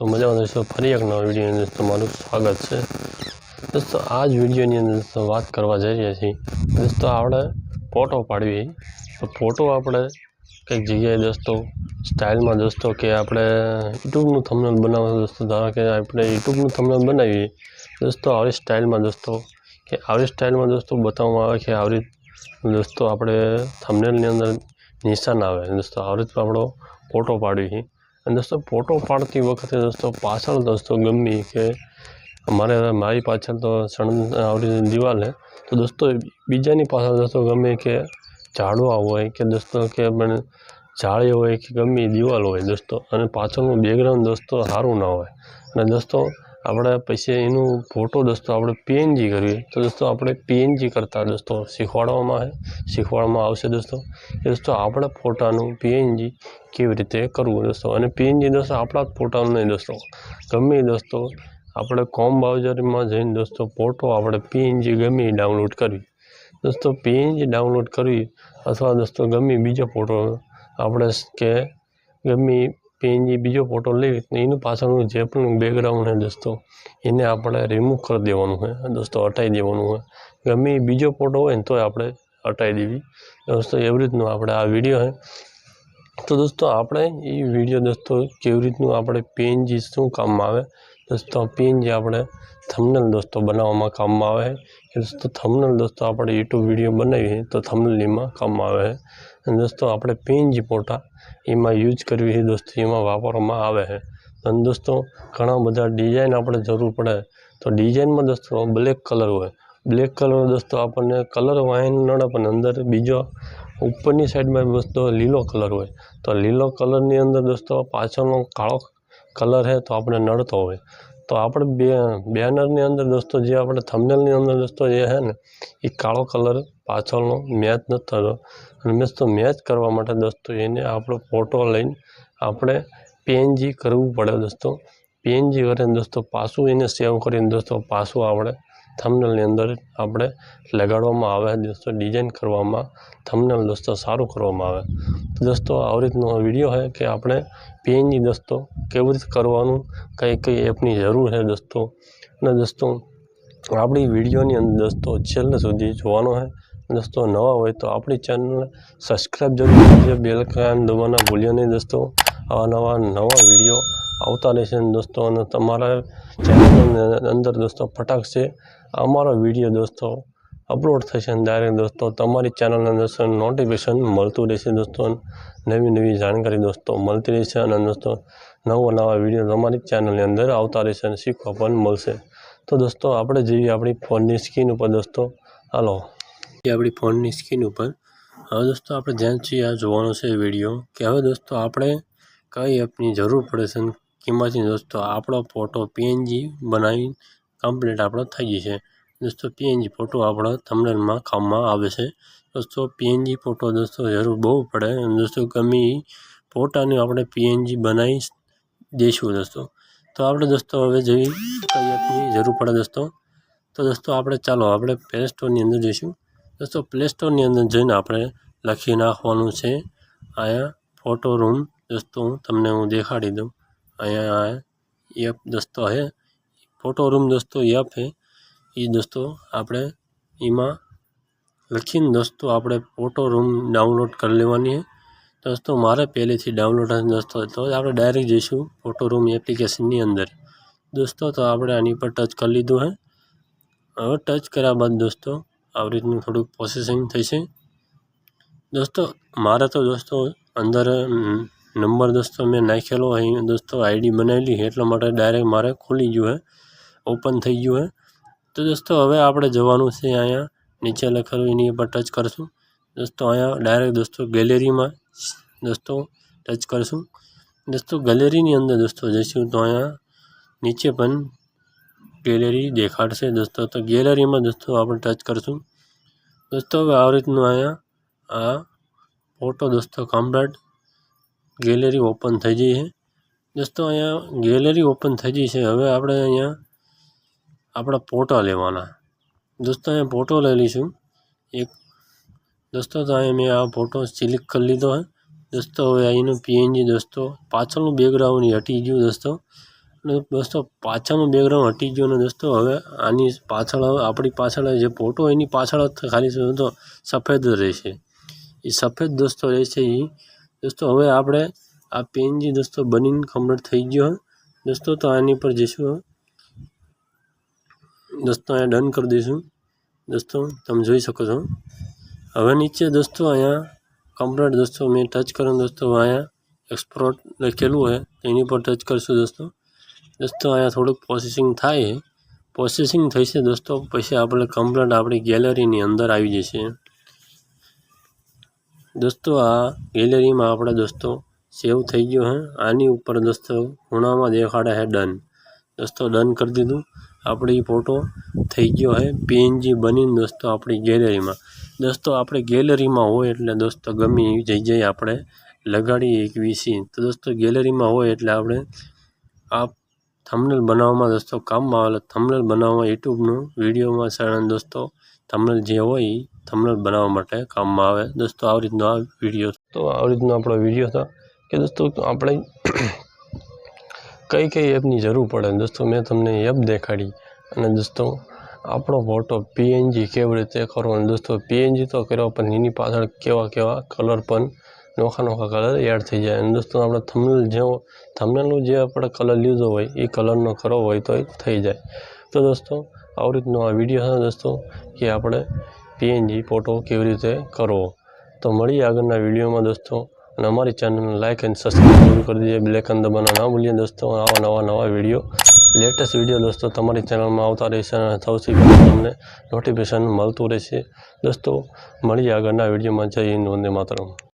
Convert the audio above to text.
તો મજામાં દોસ્તો ફરી એક નવા વિડીયોની અંદર તમારું સ્વાગત છે. દોસ્તો આ જ વિડીયોની અંદર વાત કરવા જઈ રહ્યા છીએ. દોસ્તો, આપણે ફોટો પાડવી. તો ફોટો આપણે કંઈક જગ્યાએ દોસ્તો સ્ટાઇલમાં દોસ્તો કે આપણે યુટ્યુબનું થંબનેલ બનાવવાનું દોસ્તો, ધારો કે આપણે યુટ્યુબનું થંબનેલ બનાવીએ. દોસ્તો, આવી સ્ટાઇલમાં દોસ્તો, કે આવી સ્ટાઇલમાં દોસ્તો બતાવવામાં આવે કે આવી દોસ્તો આપણે થંબનેલની અંદર નિશાન આવે. દોસ્તો, આવી રીતનો આપણો ફોટો પાડવી અને દોસ્તો ફોટો પાડતી વખતે દોસ્તો, પાછળ દોસ્તો ગમી કે અમારે મારી પાછળ તો સણ આવડી દિવાલ છે તો દોસ્તો, બીજાની પાછળ દોસ્તો ગમે કે ઝાડવા હોય કે દોસ્તો કે પણ જાળી હોય કે ગમે દિવાલ હોય દોસ્તો. અને પાછળનું બેકગ્રાઉન્ડ દોસ્તો સારું ના હોય. અને દોસ્તો આપણે પછી એનું ફોટો દોસ્તો આપણે પીએનજી કરીએ. તો દોસ્તો આપણે પીએનજી કરતા દોસ્તો શીખવાડવામાં આવે, શીખવાડવામાં આવશે દોસ્તો. કે દોસ્તો આપણા ફોટાનું પીએનજી કેવી રીતે કરવું દોસ્તો? અને પીએનજી દોસ્તો આપણા જ ફોટાનું નહીં દોસ્તો. ગમે દોસ્તો આપણે કોમ બ્રાઉઝરમાં જઈને દોસ્તો ફોટો આપણે પીએનજી ગમે ડાઉનલોડ કરવી. દોસ્તો પીએનજી ડાઉનલોડ કરવી અથવા દોસ્તો ગમે બીજો ફોટો આપણે કે ગમે પીએનજી બીજો ફોટો લઈ તો એનું પાછળનું જે પણ બેકગ્રાઉન્ડ છે દોસ્તો, એને આપણે રિમૂવ કરી દેવાનું હોય દોસ્તો હટાવી દેવાનું હોય ગમે એ બીજો ફોટો હોય ને તોય આપણે હટાવી દેવી. દોસ્તો, એવી રીતનું આપણે આ વીડિયો છે. તો દોસ્તો, આપણે એ વીડિયો દોસ્તો કેવી રીતનું આપણે પીએનજી શું કામમાં આવે દોસ્તો પીએનજી આપણે થમનલ દોસ્તો બનાવવામાં કામમાં આવે છે. દોસ્તો થમનલ દોસ્તો આપણે યુટ્યુબ વીડિયો બનાવીએ તો થંબનેલ એમાં કામમાં આવે છે. અને દોસ્તો, આપણે પીએનજી ફોટા એમાં યુઝ કરવી છે દોસ્તો, એમાં વાપરવામાં આવે છે. અને દોસ્તો, ઘણા બધા ડિઝાઇન આપણે જરૂર પડે. તો ડિઝાઇનમાં દોસ્તો બ્લેક કલર હોય. બ્લેક કલર દોસ્તો, આપણને કલર વાયન નડે, પણ અંદર બીજો ઉપરની સાઈડમાં દોસ્તો લીલો કલર હોય. તો લીલો કલરની અંદર દોસ્તો પાછળનો કાળો કલર હે તો આપણે નડતો હોય. તો આપણે બે, બેનરની અંદર દોસ્તો, જે આપણે થંબનેલની અંદર દોસ્તો જે છે ને, એ કાળો કલર પાછળનો મેચ નથી થતો અને દોસ્તો મેચ કરવા માટે દોસ્તો એને આપણો ફોટો લઈને આપણે પીએનજી કરવું પડે દોસ્તો. પીએનજી કરીને દોસ્તો પાછું એને સેવ કરીને દોસ્તો પાછું આપણે થંબનેલની અંદર આપણે લગાડવામાં આવે, દોસ્તો ડિઝાઇન કરવામાં થંબનેલ દોસ્તો સારું કરવામાં આવે. તો દોસ્તો, આવી રીતનો વીડિયો છે કે આપણે પીએનજી દોસ્તો કેવી રીતે કરવાનું, કઈ કઈ એપની જરૂર છે દોસ્તો. અને દોસ્તો, આપણી વિડીયોની અંદર દોસ્તો છેલ્લે સુધી જોવાનો છે. દોસ્તો, નવા હોય તો આપણી ચેનલને સબસ્ક્રાઈબ જરૂર કરજો, બેલ કાયમ દબાવવાના ભૂલ્યો નહીં દોસ્તો. આવા નવા નવા વીડિયો આવતા રહેશે દોસ્તો, અને તમારા ચેનલની અંદર દોસ્તો ફટાક છે. અમારો વીડિયો દોસ્તો અપલોડ થશે અને ડાયરેક્ટ દોસ્તો, તમારી ચેનલને દોસ્તો નોટિફિકેશન મળતું રહેશે દોસ્તો નવી નવી જાણકારી દોસ્તો મળતી રહેશે, અને દોસ્તો નવા નવા વીડિયો તમારી ચેનલની અંદર આવતા રહેશે અને શીખવા પણ મળશે. તો દોસ્તો, આપણે જેવી આપણી ફોનની સ્ક્રીન ઉપર દોસ્તો. હાલો. આપણી ફોનની સ્ક્રીન ઉપર. હવે દોસ્તો, આપણે ધ્યાનથી આ જોવાનો છે વીડિયો કે હવે દોસ્તો, આપણે કઈ એપની જરૂર પડે છે કેમાંથી દોસ્તો આપણો ફોટો પીએનજી બનાવી કમ્પ્લીટ આપણો થઈ જશે. દોસ્તો પીએનજી ફોટો આપણો થંબનેલમાં કામમાં આવે છે. દોસ્તો પીએનજી ફોટો દોસ્તો જરૂર બહુ પડે. દોસ્તો ગમે ફોટાની આપણે પીએનજી બનાવી દઈશું દોસ્તો. તો આપણે દોસ્તો હવે જેવી કઈ એપની જરૂર પડે દોસ્તો. તો દોસ્તો આપણે ચાલો આપણે પ્લે સ્ટોરની અંદર જઈશું. દોસ્તો પ્લે સ્ટોરની અંદર જઈને આપણે લખી નાખવાનું છે. અહીંયા ફોટો રૂમ દોસ્તો હું તમને હું દેખાડી દઉં. અહીંયા આ એપ દોસ્તો છે ફોટો રૂમ દોસ્તો એપ છે એ દોસ્તો આપણે એમાં લખીને દોસ્તો આપણે ફોટો રૂમ ડાઉનલોડ કરી લેવાની છે દોસ્તો મારે પહેલેથી ડાઉનલોડ હશે દોસ્તો તો આપણે ડાયરેક્ટ જઈશું ફોટો રૂમ એપ્લિકેશનની અંદર દોસ્તો તો આપણે આની પર ટચ કરી લીધું છે હવે ટચ કર્યા બાદ દોસ્તો આવી રીતનું થોડુંક પ્રોસેસિંગ થશે દોસ્તો મારે તો દોસ્તો અંદર નંબર દોસ્તો મેં નાખેલો અહીં દોસ્તો આઈડી બનાવેલી એટલા માટે ડાયરેક્ટ મારે ખુલી ગયું હે ઓપન થઈ ગયું હે તો દોસ્તો હવે આપણે જવાનું છે અહીંયા, નીચે લખેલું, એની ઉપર ટચ કરશું. દોસ્તો અહીંયા ડાયરેક્ટ દોસ્તો ગેલેરીમાં દોસ્તો ટચ કરશું. દોસ્તો ગેલેરીની અંદર દોસ્તો જઈશું તો અહીંયા નીચે પણ ગેલેરી દેખાડશે દોસ્તો. તો ગેલેરીમાં દોસ્તો આપણે ટચ કરશું. દોસ્તો હવે આવી રીતનું અહીંયા આ ફોટો દોસ્તો કમ્પ્લીટ ગેલેરી ઓપન થઈ ગઈ છે. દોસ્તો, અહીંયા ગેલેરી ઓપન થઈ ગઈ છે. હવે આપણે અહીંયા આપણા ફોટા લેવાના. દોસ્તો, અહીંયા ફોટો લઈ લઈશું. એક, દોસ્તો, તો અહીંયા મેં આ ફોટો સિલેક્ટ કરી લીધો છે. દોસ્તો, હવે અહીંનું પીએનજી, દોસ્તો, પાછળનું બેકગ્રાઉન્ડ હટી ગયું, દોસ્તો. દોસ્તો, પાછળનું બેકગ્રાઉન્ડ હટી ગયું અને દોસ્તો, હવે આની પાછળ આપણી પાછળ જે ફોટો એની પાછળ ખાલી તો સફેદ રહેશે. એ સફેદ દોસ્તો રહેશે એ દોસ્તો, હવે આપણે આ પીએનજી દોસ્તો બનીને કમ્પ્લીટ થઈ ગયો દોસ્તો, તો આની પર જઈશું દોસ્તો, અહીંયા ડન કરી દઈશું. દોસ્તો, તમે જોઈ શકો છો. હવે નીચે દોસ્તો, અહીંયા કમ્પ્લીટ દોસ્તો મેં ટચ કરો દોસ્તો અહીંયા એક્સપોર્ટ લખેલું હોય એની પર ટચ કરશું દોસ્તો. દોસ્તો, અહીંયા થોડુંક પ્રોસેસિંગ થાય પ્રોસેસિંગ થશે દોસ્તો, પછી આપણે કમ્પ્લીટ આપણી ગેલેરીની અંદર આવી જશે. દોસ્તો, આ ગેલેરીમાં આપણે દોસ્તો સેવ થઈ ગયો હે. આની ઉપર દોસ્તો ખૂણામાં દેખાડે છે ડન. દોસ્તો, ડન કરી દીધું. આપણી ફોટો થઈ ગયો હે. પીએનજી બનીને દોસ્તો આપણી ગેલેરીમાં. દોસ્તો, આપણે ગેલેરીમાં હોય એટલે દોસ્તો ગમે એવી જગ્યાએ આપણે લગાડીએ એક વીસી તો દોસ્તો, ગેલેરીમાં હોય એટલે આપણે આ થંબનેલ બનાવવામાં દોસ્તો કામમાં આવે. થંબનેલ બનાવવામાં યુટ્યુબનું વિડીયોમાં સારા દોસ્તો થંબનેલ જે હોય થંબનેલ બનાવવા માટે કામમાં આવે. દોસ્તો આવી રીતનો આ વીડિયો તો આવી રીતનો આપણો વીડિયો હતો કે દોસ્તો, આપણે કઈ કઈ એપની જરૂર પડે દોસ્તો, મેં તમને એપ દેખાડી. અને દોસ્તો, આપણો ફોટો પીએનજી કેવી રીતે કરવો અને દોસ્તો પીએનજી તો કર્યો, પણ એની પાછળ કેવા કેવા કલર પણ નોખા નોખા કલર એડ થઈ જાય. અને દોસ્તો, આપણે થમનેલ જેવો થમનેલનું જે આપણે કલર લીધો હોય, એ કલરનો કરવો હોય તો થઈ જાય. તો દોસ્તો, આવી રીતનો આ વીડિયો છે દોસ્તો, કે આપણે પીએનજી ફોટો કેવી રીતે કરવો? તો મળીએ આગળના વિડીયોમાં દોસ્તો. અને અમારી ચેનલને લાઇક એન્ડ સબસ્ક્રાઈબ જરૂર કરી દીજે. બ્લેકન દબાવના ના ભૂલીએ દોસ્તો. આવા નવા નવા વીડિયો. લેટેસ્ટ વીડિયો દોસ્તો તમારી ચેનલમાં આવતા રહેશે અને સૌથી તમને નોટિફિકેશન મળતું રહેશે. દોસ્તો, મળીએ આગળના વિડીયોમાં. જય હિન્દ, વંદે માતરમ.